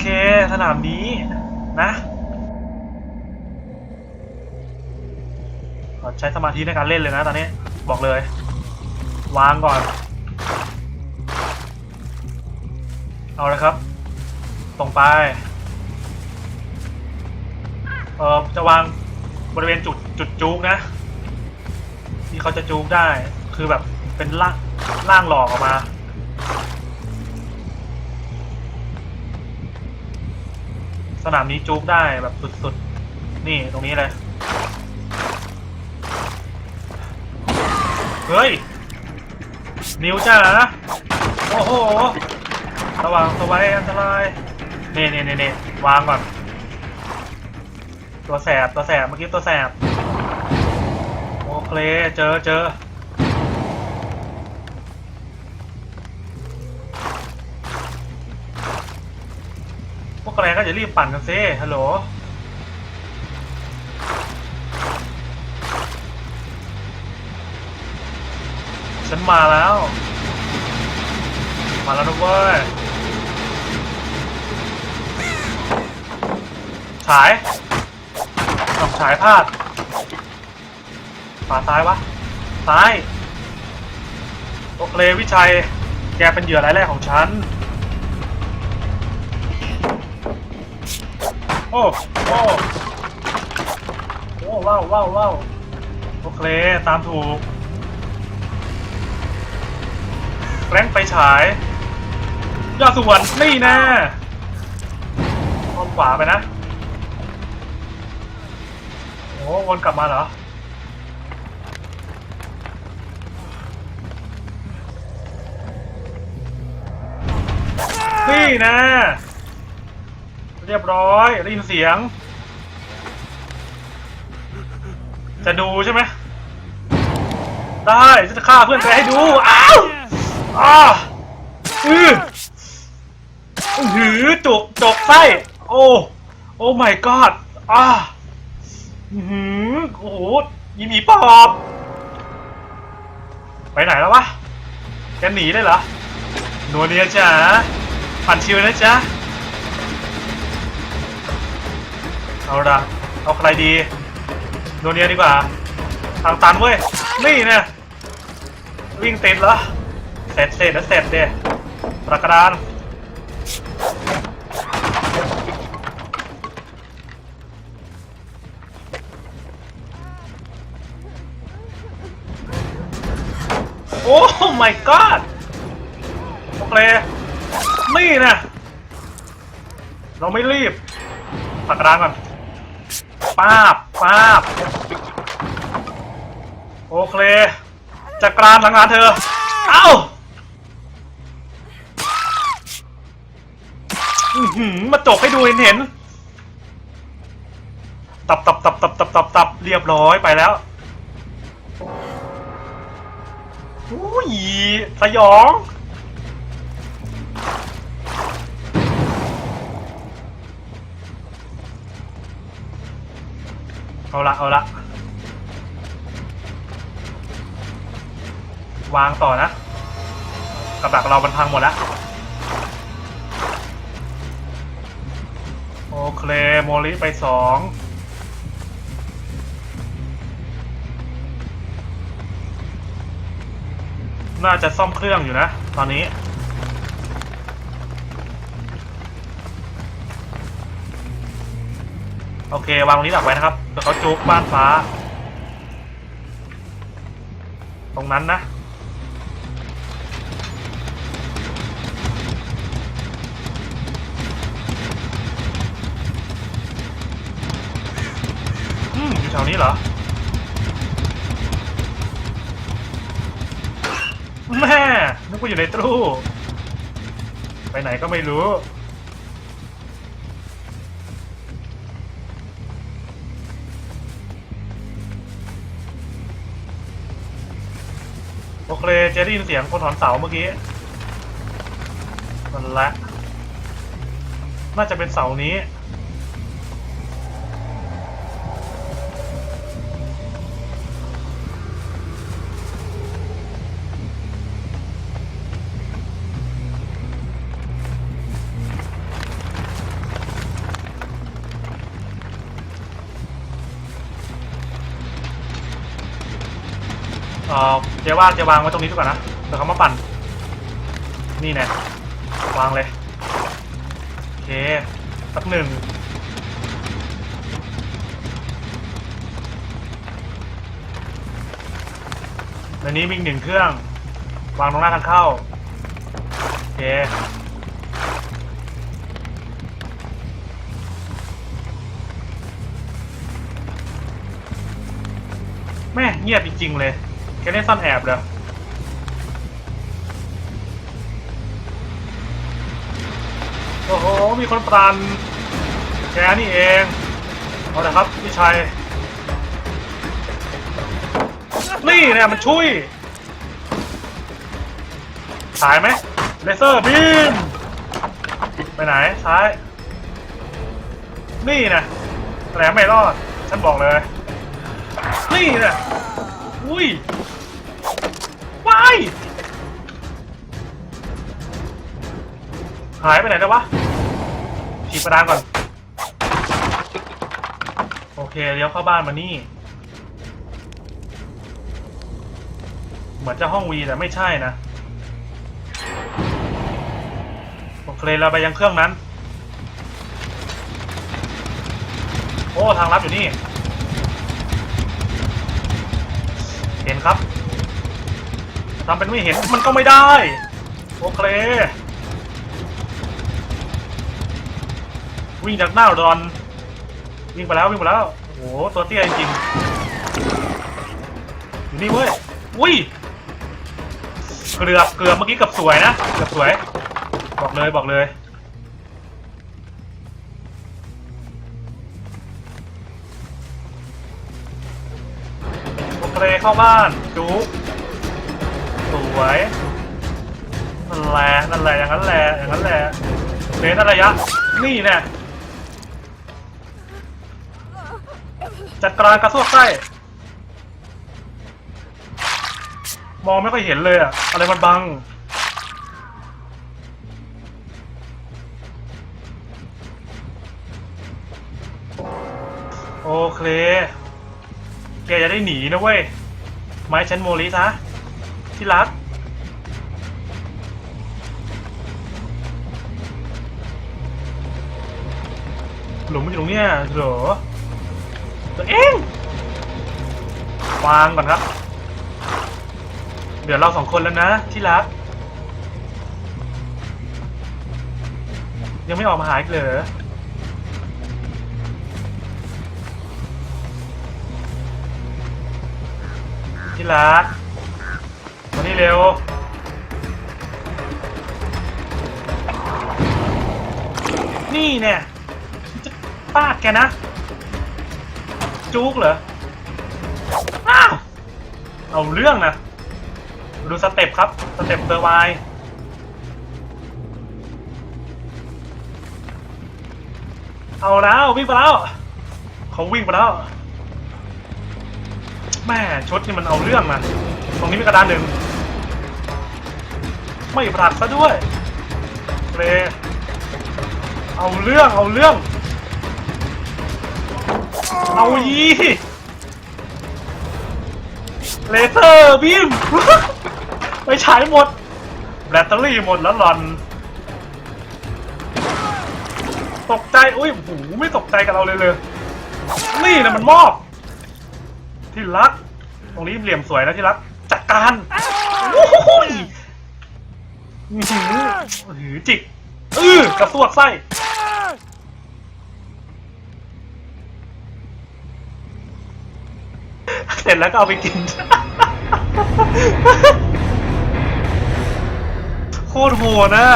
เค สนามนี้นะใช้สมาธิในการเล่นเลยนะตอนนี้ บอกเลย วางก่อน เอาลยครับ ตรงไป เออจะวางบริเวณจุดจุดจูกนะที่เขาจะจูกได้ คือแบบเป็นล่างล่างหลอกออกมา สนามนี้จูกได้แบบสุดๆ นี่ตรงนี้เลย เฮ้ย นิวจ้านะ โอ้โหระวังสไว้อันตรายเน่เน่เน่เน่วางก่อน ตัวแสบ ตัวแสบ เมื่อกี้ตัวแสบ โอเค เจอเจอ ก็จะรีบปั่นกันซิฮัลโหลฉันมาแล้ว มาแล้วนะเว้ยฉายออกฉายพลาดขวาซ้ายวะ ซ้าย โอเควิชัย แกเป็นเหยื่อรายแรกของฉัน อ้โอ้โอ้ว้าวว้าวว้าวโอเค ตามถูก แรงไปฉาย ยอดส่วนนี่แน่อ้อมขวาไปนะ โอ้วนกลับมาเหรอ นี่นะ เรียบร้อยได้ยินเสียง จะดูใช่ไหมได้จะฆ่าเพื่อนแกให้ดู อ้าวอ้าอือหือจุกจกไส้โอ้โอ้ my god อ้าหือโอ้โหยีหมีปอบไปไหนแล้ววะแกหนีได้เหรอนัวเนียจ๋าปั่นชิวนะจ๊ะ เอาละเอาใครดีโนเนียดีกว่า ทางตันเว้ย นี่เนี่ยวิ่งติดเหรอ เสร็จเสร็จแล้วเสร็จเดะประกรานโอ้ my god โอเคนี่นะ เราไม่รีบปักร้างก่อน ป้าบป้าบโอเคจัดการหลังงานเธอ เอ้าอื้อหือมาจกให้ดูเห็นเห็น ตับตับตับตับตับตับตับเรียบร้อยไปแล้วอุ้ยสยอง เอาละเอาละวางต่อนะกับดักเรามันพังหมดแล้วโอเคโมลิไปสองน่าจะซ่อมเครื่องอยู่นะ ตอนนี้ โอเค วางตรงนี้ดักไว้นะครับเดี๋ยวเขาจุกบ้านฟ้า ตรงนั้นนะ อืม อยู่แถวนี้เหรอ แม่นึกว่าอยู่ในตู้ ไปไหนก็ไม่รู้ โอเคเจได้ยินเสียงคนถอนเสาเมื่อกี้มันละ น่าจะเป็นเสานี้ เออเจ๊ว่าจะวางไว้ตรงนี้ดีกว่านะเดี๋ยวเขามาปั่น นี่แน่วางเลย โอเคสักหนึ่งในนี้มีหนึ่งเครื่อง วางตรงหน้าทางเข้า โอเคแม่เงียบจริงๆเลย แกเล่นซ่อนแอบเลยโอ้โห มีคนปรันแกนี่เอง เอาละครับ พี่ชัย นี่เนี่ยมันช่วยสายไหมเลเซอร์บีม ไปไหน ซ้าย นี่นะแหลมไม่รอด ฉันบอกเลย นี่นะอุ้ย วายหายไปไหนแล้ววะฉีดประดานก่อน โอเคเลี้ยวเข้าบ้านมานี่ เหมือนจะห้องวีแต่ไม่ใช่นะ โอเคเราไปยังเครื่องนั้น โอ้ ทางลับอยู่นี่ เห็นครับ ทำเป็นไม่เห็นมันก็ไม่ได้ โอเค วิ่งจากหน้ารอน วิ่งไปแล้ววิ่งไปแล้ว โอ้โห ตัวเตี้ยจริงอยู่นี่เว้ย อุ้ย เกือบเกือบเมื่อกี้กือบสวยนะกือบสวย บอกเลยบอกเลยโอเคเข้าบ้านจุ๊ สวยนั่นแหละนั่นแหละอย่างนั้นแหละอย่างนั้นแหละเนนระยะ นี่แน่จัดการกระซวกไส้มองไม่ค่อยเห็นเลยอะอะไรมันบังโอเค แกจะได้หนีนะเว้ย ไม้ฉันโมลิซะ ที่รัก หลุมมันอยู่ตรงเนี้ยเหรอตัวเองวางก่อนครับ เดี๋ยวเราสองคนแล้วนะ ที่รัก ยังไม่ออกมาหาอีกเหรอที่รัก เร็วนี่เนี่ยจะปาดแกนะ จุกเหรอ อ้าว เอาเรื่องนะ ดูสเต็ปครับ สเต็ปเตอร์ไวน์เอาแล้ว วิ่งไปแล้ว เขาวิ่งไปแล้ว แม่ชุดนี่มันเอาเรื่องนะตรงนี้มีกระดานหนึ่ง ไม่ผลักซะด้วยเรเอาเรื่องเอาเรื่อง เอายีเลเซอร์บีมไปฉายหมด แบตเตอรี่หมดแล้วหลอน ตกใจ อุ้ยโอ้โหไม่ตกใจกับเราเลยเลย นี่นะมันมอบ ที่รัก ตรงนี้เหลี่ยมสวยนะที่รัก จัดการโอ้โห อือหือหือจิกเออกระสวกไส้เสร็จแล้วก็เอาไปกิน โคตรโหดนะ